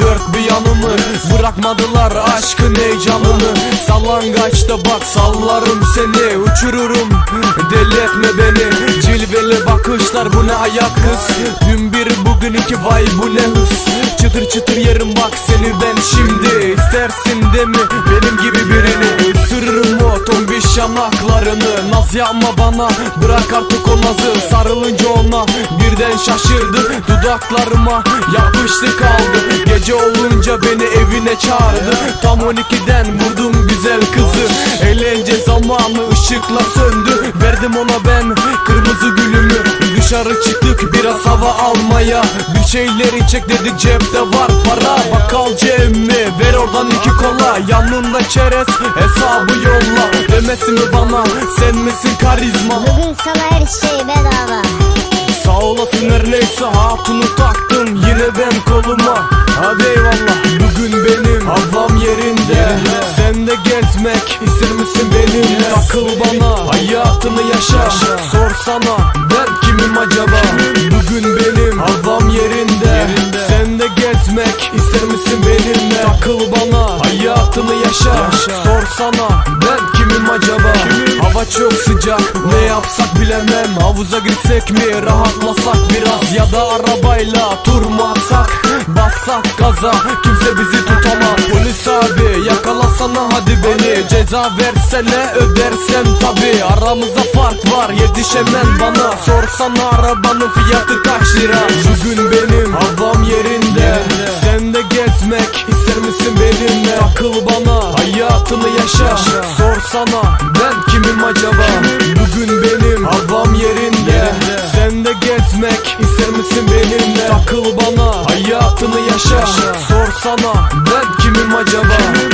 dört bir yanımı Bırakmadılar aşkın heyecanını. Sallangaçta bak sallarım seni Uçururum. Deli etme beni Cilveli bakışlar bu ne ayak kız Dün bir bugün iki vay bu ne hız? Çıtır çıtır yerim bak seni ben şimdi. İstersin de mi benim gibi birini? Isırırım o tombiş yanaklarını. Naz yapma bana bırak artık o nazı. Sarılınca ona birden şaşırdı Dudaklarıma yapıştı kaldı Gece olunca beni evine çağırdı. Tam 12'den vurdum güzel kızı. Eğlence zamanı ışıklar söndü. Verdim ona ben kırmızı gülümü. Dışarı çıktık biraz hava almaya. Bir şeyleri çek dedik cepte var para. Bakkalcı emmi ver oradan iki kola. Yanında çerez hesabı yolla. Demesin mi bana? Sen misin karizma? Bugün sana her şey Sağ neyse hatunu taktım yine ben koluma. Hadi eyvallah bugün benim havam yerinde. Sen de gezmek ister misin benimle Takıl bana hayatını yaşa. Sorsana ben kimim acaba? Bugün benim havam yerinde. Sen de gezmek ister misin benimle? Takıl bana hayatını yaşa. Sorsana ben kimim acaba? Hava çok sıcak ne yapsak bilemem. Havuza girsek mi rahatlasak biraz? Ya da arabayla tur mu atsak? Bassak gaza kimse bizi tutamaz. Polis abi yakalasana hadi beni. Ceza versene ödersem tabi Aramızda fark var yetişemem bana. Sorsana arabanın fiyatı kaç lira? Bugün benim havam yerinde. Sen de gezmek ister misin benimle? Takıl bana hayatını yaşa. Sorsana ben kimim acaba sevmek İster misin benimle takıl bana Hayatını yaşa, yaşa. Sorsana ben kimim acaba kimim?